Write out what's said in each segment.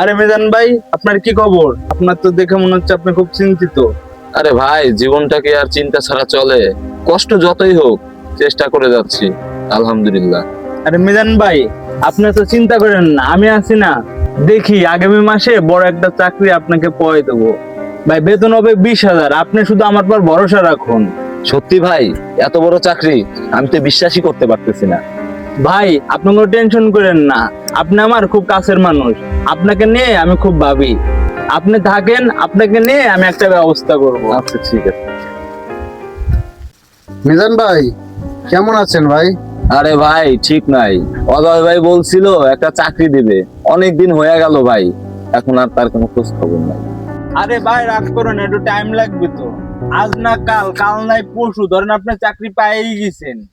আরে মিজান ভাই আপনার কি খবর? আপনার তো দেখে মনে হচ্ছে আপনি খুব চিন্তিত। আরে ভাই জীবনটা কি আর চিন্তা ছাড়া চলে? কষ্ট যতই হোক চেষ্টা করে যাচ্ছি আলহামদুলিল্লাহ। আরে মিজান ভাই আপনি তো চিন্তা করেন না আমি আছি না। দেখি আগামী মাসে বড় একটা চাকরি আপনাকে পয়ে দেবো। ভাই বেতন হবে বিশ হাজার আপনি শুধু আমার পর ভরসা রাখুন। সত্যি ভাই এত বড় চাকরি আমি তো বিশ্বাসই করতে পারতেছি না। ভাই আপনি কোনো টেনশন করেন না। আপনি আমার খুব কাছের মানুষ। আপনাকে নিয়ে আমি খুব ভাবি। আপনি থাকেন আপনাকে নিয়ে আমি একটা ব্যবস্থা করব। আচ্ছা ঠিক আছে। মিজান ভাই কেমন আছেন ভাই? আরে ভাই ঠিক নাই। অজয় ভাই বলছিল একটা চাকরি দিবে। অনেক দিন হয়ে গেল ভাই। এখন আর তার কোনো খোঁজ খবর নাই। আরে ভাই রাগ করুন একটু টাইম লাগবে তো। আজ না কাল কাল নাই পরশু ধরেন আপনি চাকরি পেয়েই গেছেন।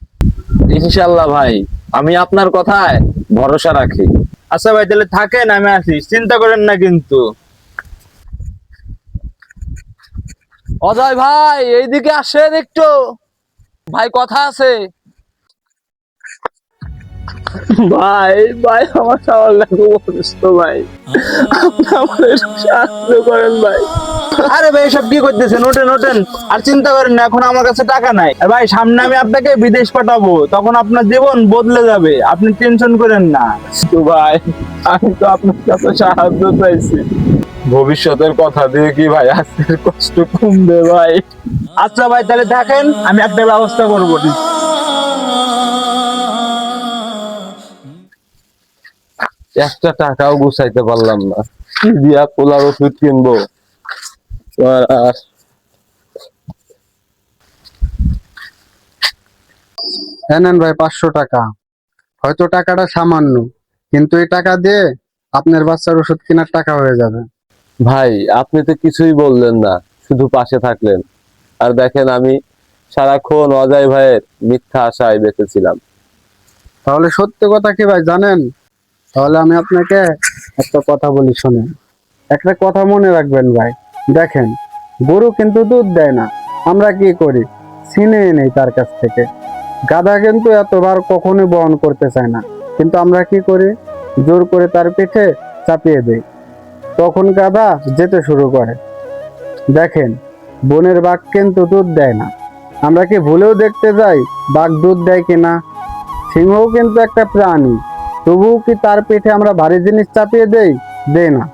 ইনশাল্লাহ ভাই আমি আপনার কথায় ভরসা রাখি। আচ্ছা ভাই তাহলে থাকেন আমি আসি। চিন্তা করেন না কিন্তু। অজয় ভাই এইদিকে আসেন একটু। ভাই কথা আছে? ভাই ভাই আমার সবার লাগবে অসুস্থ ভাই আপনি আমার সাহায্য করেন ভাই। আরে ভাই সব কি করতেছেন? ওঠেন ওঠেন। আর চিন্তা করেন না, এখন আমার কাছে টাকা নাই। আর ভাই, সামনে আমি আপনাকে বিদেশ পাঠাবো। তখন আপনার জীবন বদলে যাবে। আপনি টেনশন করেন না। তো ভাই, আমি তো আপনার কাছে সাহায্য চাইছি। ভবিষ্যতের কথা দিয়ে কি ভাই, আজকের কষ্ট কমবে ভাই? আচ্ছা ভাই, তাহলে থাকেন আমি একটা ব্যবস্থা করব। একটা টাকাও গুছাইতে পারলাম না। কি দিয়া পোলার ওষুধ কিনবো? আর আর হ্যাঁ নেন ভাই পাঁচশো টাকা। হয়তো টাকাটা সামান্য কিন্তু এই টাকা দিয়ে আপনার বাচ্চার ওষুধ কেনার টাকা হয়ে যাবে। ভাই আপনি তো কিছুই বললেন না শুধু পাশে থাকলেন। আর দেখেন আমি সারাক্ষণ অজয় ভাইয়ের মিথ্যা আশায় বেঁচেছিলাম। তাহলে সত্যি কথা কি ভাই জানেন? তাহলে আমি আপনাকে একটা কথা বলি শোনেন। একটা কথা মনে রাখবেন ভাই দেখেন গরু কিন্তু দুধ দেয় না। আমরা কি করি? ছিনে নেই তার কাছ থেকে। গাধা কিন্তু এতবার কখনোই বহন করতে চায় না। কিন্তু আমরা কি করি? জোর করে তার পিঠে চাপিয়ে দেই। তখন গাধা যেতে শুরু করে। দেখেন, বনের বাঘ কিন্তু দুধ দেয় না। আমরা কি ভুলেও দেখতে যাই বাঘ দুধ দেয় কিনা সিংহও কিন্তু একটা প্রাণী। তবুও কি তার পেটে আমরা ভারী জিনিস চাপিয়ে দেই? দেই না।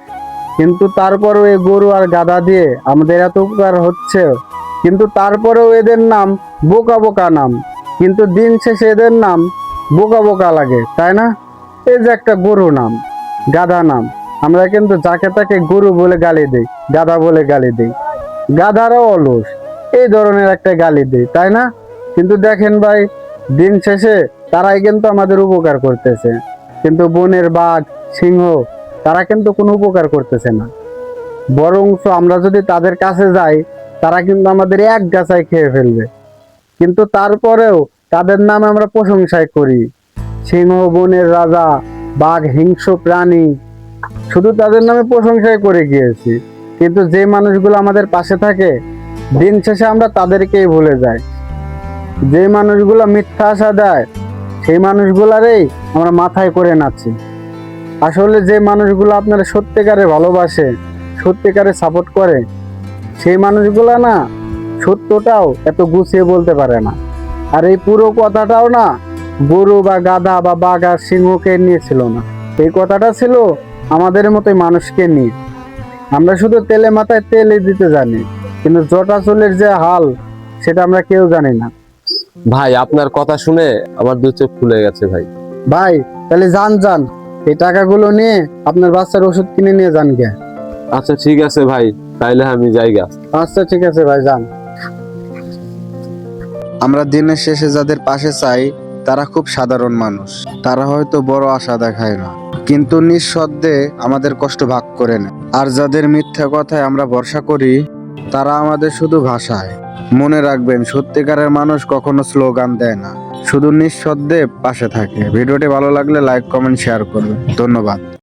কিন্তু তারপরও এই গরু আর গাধা দিয়ে আমাদের এত উপকার হচ্ছে। কিন্তু তারপরেও এদের নাম বোকা বোকা নাম। কিন্তু দিন শেষে এদের নাম বোকা বোকা লাগে, তাই না? এই যে একটা গরু নাম, গাধা নাম। আমরা কিন্তু যাকে তাকে গরু বলে গালি দিই, গাধা বলে গালি দিই। গাধারও অলস, এই ধরনের একটা গালি দিই, তাই না? কিন্তু দেখেন ভাই, দিন শেষে তারাই কিন্তু আমাদের উপকার করতেছে। কিন্তু বনের বাঘ, সিংহ তারা কিন্তু কোনো উপকার করতেছে না। বরঞ্চ আমরা যদি তাদের কাছে যাই, তারা কিন্তু আমাদের এক গাছায় খেয়ে ফেলবে। কিন্তু তারপরেও তাদের নামে আমরা প্রশংসায় করি। সিংহ, বনের রাজা, বাঘ, হিংস্র প্রাণী, শুধু তাদের নামে প্রশংসাই করে গিয়েছি। কিন্তু যে মানুষগুলো আমাদের পাশে থাকে, দিন শেষে আমরা তাদেরকেই ভুলে যাই। যে মানুষগুলো মিথ্যা আশা দেয়, সেই মানুষগুলারই আমরা মাথায় করে নাচ্ছি আসলে যে মানুষগুলো আপনারা সত্যিকারে ভালোবাসে সত্যিকারে সাপোর্ট করে সেই মানুষগুলো না সত্যটাও এত গুছিয়ে বলতে পারে না। আর এই পুরো কথাটাও না গরু বা গাধা বা বাঘ আর সিংহকে নিয়ে ছিল না। এই কথাটা ছিল আমাদের মতোই মানুষকে নিয়ে। আমরা শুধু তেলে মাথায় তেলে দিতে জানি কিন্তু জটা চুলের যে হাল সেটা আমরা কেউ জানি না। ভাই আপনার কথা শুনে আমার দু চোখ খুলে গেছে ভাই। ভাই তাহলে যান যান। এই টাকাগুলো নিয়ে আপনার বাচ্চার ওষুধ কিনে নিয়ে যান গে। আচ্ছা ঠিক আছে ভাই তাইলে আমি জায়গা আচ্ছা ঠিক আছে ভাই যান। আমরা দিনের শেষে যাদের পাশে চাই তারা খুব সাধারণ মানুষ। তারা হয়তো বড় আশা দেখায় না। কিন্তু নিঃশব্দে আমাদের কষ্ট ভাগ করে নেয়। আর যাদের মিথ্যা কথায় আমরা ভরসা করি তারা আমাদের শুধু ভাষায়। মনে রাখবেন সত্যিকারের মানুষ কখনো স্লোগান দেয় না। শুধু নিঃশব্দে পাশে থাকে। ভিডিওটি ভালো লাগলে লাইক কমেন্ট শেয়ার করবে ধন্যবাদ।